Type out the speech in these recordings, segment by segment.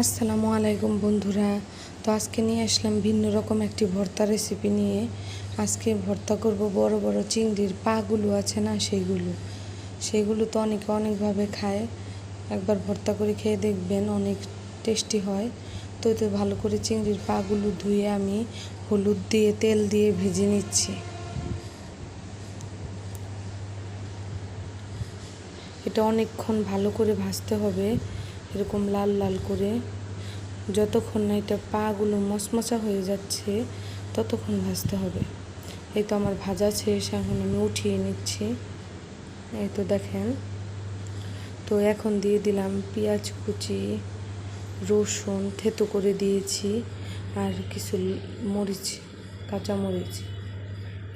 আসসালামু আলাইকুম বন্ধুরা। তো আজকে নিয়ে আসলাম ভিন্ন রকম একটি ভর্তা রেসিপি নিয়ে। আজকে ভর্তা করব বড় বড় চিংড়ির পাগুলো আছে না সেইগুলো সেইগুলো তো অনেকে অনেকভাবে খায়। একবার ভর্তা করে খেয়ে দেখবেন অনেক টেস্টি হয়। তো এতে ভালো করে চিংড়ির পাগুলো ধুয়ে আমি হলুদ দিয়ে, তেল দিয়ে ভেজে নিচ্ছি। এটা অনেকক্ষণ ভালো করে ভাজতে হবে। এরকম লাল লাল করে যতক্ষণ না এটা পাগুলো মচমচা হয়ে যাচ্ছে, ততক্ষণ ভাজতে হবে। এই তো আমার ভাজা শেষ, এখন আমি উঠিয়ে নিচ্ছি। এই তো দেখেন। তো এখন দিয়ে দিলাম পেঁয়াজ কুচি, রসুন, থেতো করে দিয়েছি, আর কিছু মরিচ কাঁচা মরিচ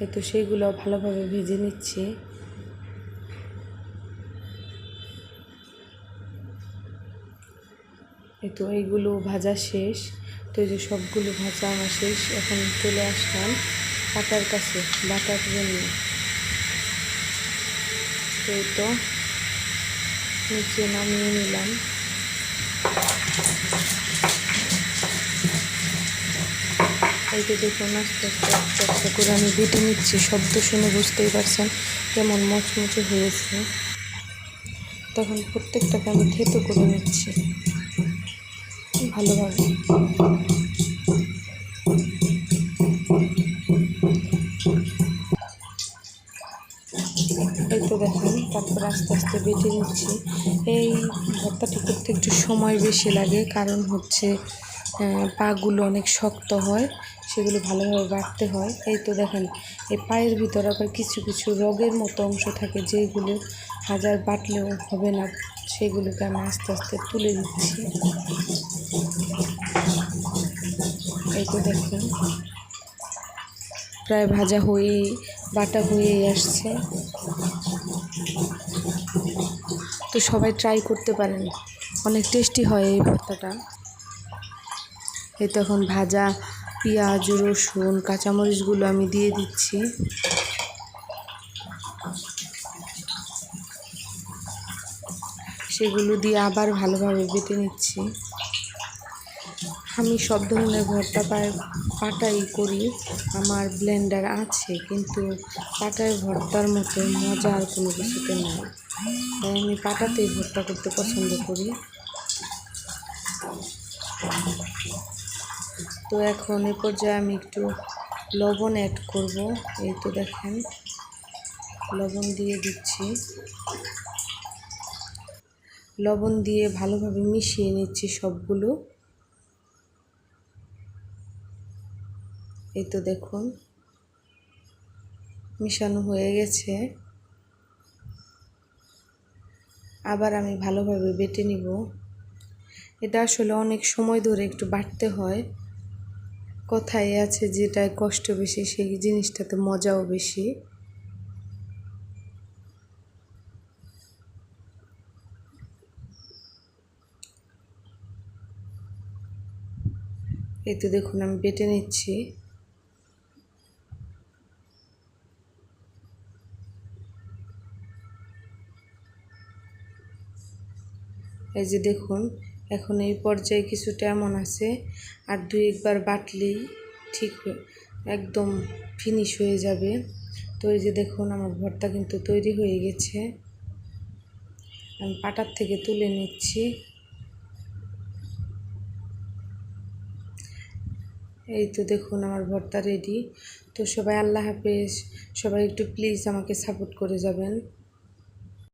এই তো সেইগুলো ভালোভাবে ভেজে নিচ্ছি। তো এইগুলো ভাজা শেষ। তো এই যে সবগুলো ভাজা আমার শেষ। এখন চলে আসলাম বাটার কাছে, বাটার জন্য। এই তো নিচে নামিয়ে নিলাম। এই তো দেখুন, আস্তে আস্তে আস্তে আস্তে করে আমি বেটে নিচ্ছি। শব্দ শুনে বুঝতেই পারছেন কেমন মচমচে হয়েছে। তখন প্রত্যেকটাকে আমি থেতো করে নিচ্ছি। ভালোভাবে এই তো দেখেন, তারপর আস্তে আস্তে বেটে নিচ্ছি। এই ভর্তাটি করতে একটু সময় বেশি লাগে, কারণ হচ্ছে পাগুলো অনেক শক্ত হয়, সেগুলো ভালোভাবে বাটতে হয়। এই তো দেখেন এই পায়ের ভিতর আবার কিছু কিছু রগের মতো অংশ থাকে, যেগুলো হাজার বাটলেও হবে না, সেগুলোকে আমি আস্তে আস্তে তুলে দিচ্ছি এই দেখেন, প্রায় ভাজা হয়েই বাটা হয়েই আসছে। তো সবাই ট্রাই করতে পারেন, অনেক টেস্টি হয় এই ভর্তাটা। এই তখন ভাজা, পেঁয়াজ, রসুন, কাঁচামরিচগুলো আমি দিয়ে দিচ্ছি। সেগুলো দিয়ে আবার ভালোভাবে বেটে নিচ্ছি। আমি সব ধরনের ভর্তা পাটাই করি, আমার ব্লেন্ডার আছে, কিন্তু পাটায় ভর্তার মতো মজা আর কোনো কিছুতে নেই। তাই আমি পাটাতেই ভর্তা করতে পছন্দ করি। তো এখন এ পর্যায়ে আমি একটু লবণ অ্যাড করব। এই তো দেখেন, লবণ দিয়ে দিচ্ছি। লবণ দিয়ে ভালোভাবে মিশিয়ে নিচ্ছি সবগুলো। এই তো দেখুন, মিশানো হয়ে গেছে। আবার আমি ভালোভাবে বেটে নিব। এটা আসলে অনেক সময় ধরে একটু বাটতে হয়। কথায় আছে যেটায় কষ্ট বেশি, সেই জিনিসটাতে মজাও বেশি। এই তো দেখুন, আমি বেটে নিচ্ছি। এই যে দেখুন, এখন এই পর্যায়ে কিছুটা এমন আছে, আর দুই একবার বাটলেই ঠিক একদম ফিনিশ হয়ে যাবে। তো এই যে দেখুন, আমার ভর্তা কিন্তু তৈরি হয়ে গেছে। আমি পাটার থেকে তুলে নিচ্ছি। এই তো দেখুন, আমার ভর্তা রেডি তো সবাই আল্লাহ হাফেজ, সবাই একটু প্লিজ আমাকে সাপোর্ট করে যাবেন।